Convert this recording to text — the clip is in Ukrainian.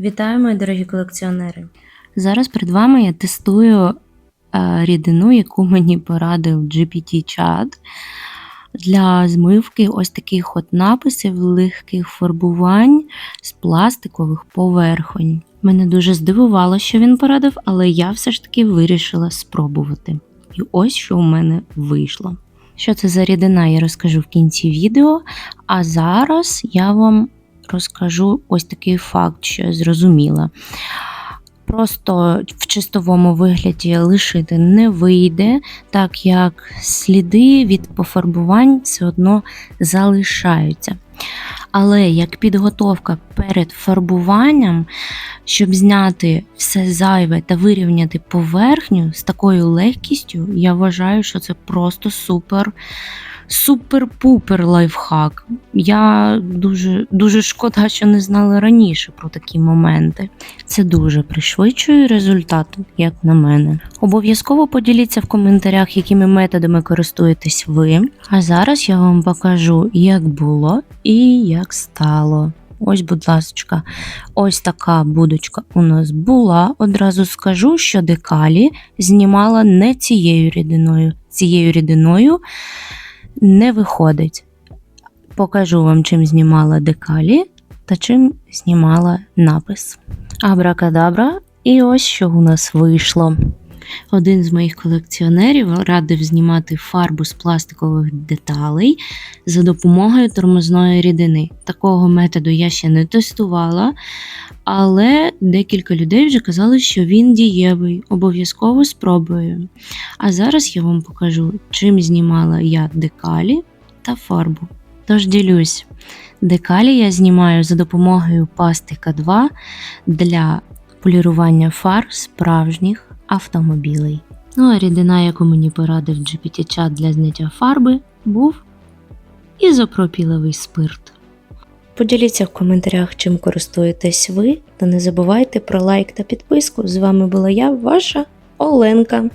Вітаю, мої дорогі колекціонери! Зараз перед вами я тестую е, рідину, яку мені порадив GPT-чат для змивки ось таких от написів легких фарбувань з пластикових поверхонь. Мене дуже здивувало, що він порадив, але я все ж таки вирішила спробувати. І ось що у мене вийшло. Що це за рідина, я розкажу в кінці відео. А зараз я вам розкажу ось такий факт, що я зрозуміла. Просто в чистовому вигляді лишити не вийде, так як сліди від пофарбувань все одно залишаються. Але як підготовка перед фарбуванням, щоб зняти все зайве та вирівняти поверхню з такою легкістю, я вважаю, що це просто супер. Супер-пупер лайфхак. Я дуже, дуже шкода, що не знала раніше про такі моменти. Це дуже пришвидшує результат, як на мене. Обов'язково поділіться в коментарях, якими методами користуєтесь ви. А зараз я вам покажу, як було і як стало. Ось, будь ласка, ось така будочка у нас була. Одразу скажу, що декалі знімала не цією рідиною. Цією рідиною не виходить. Покажу вам, чим знімала декалі та чим знімала напис. Абракадабра, і ось що у нас вийшло. Один з моїх колекціонерів радив знімати фарбу з пластикових деталей за допомогою тормозної рідини. Такого методу я ще не тестувала, але декілька людей вже казали, що він дієвий, обов'язково спробую. А зараз я вам покажу, чим знімала я декалі та фарбу. Тож ділюсь. Декалі я знімаю за допомогою пасти К2 для полірування фар справжніх автомобілей. Ну а рідина, яку мені порадив GPT-чат для зняття фарби, був ізопропіловий спирт. Поділіться в коментарях, чим користуєтесь ви, та не забувайте про лайк та підписку. З вами була я, ваша Оленка.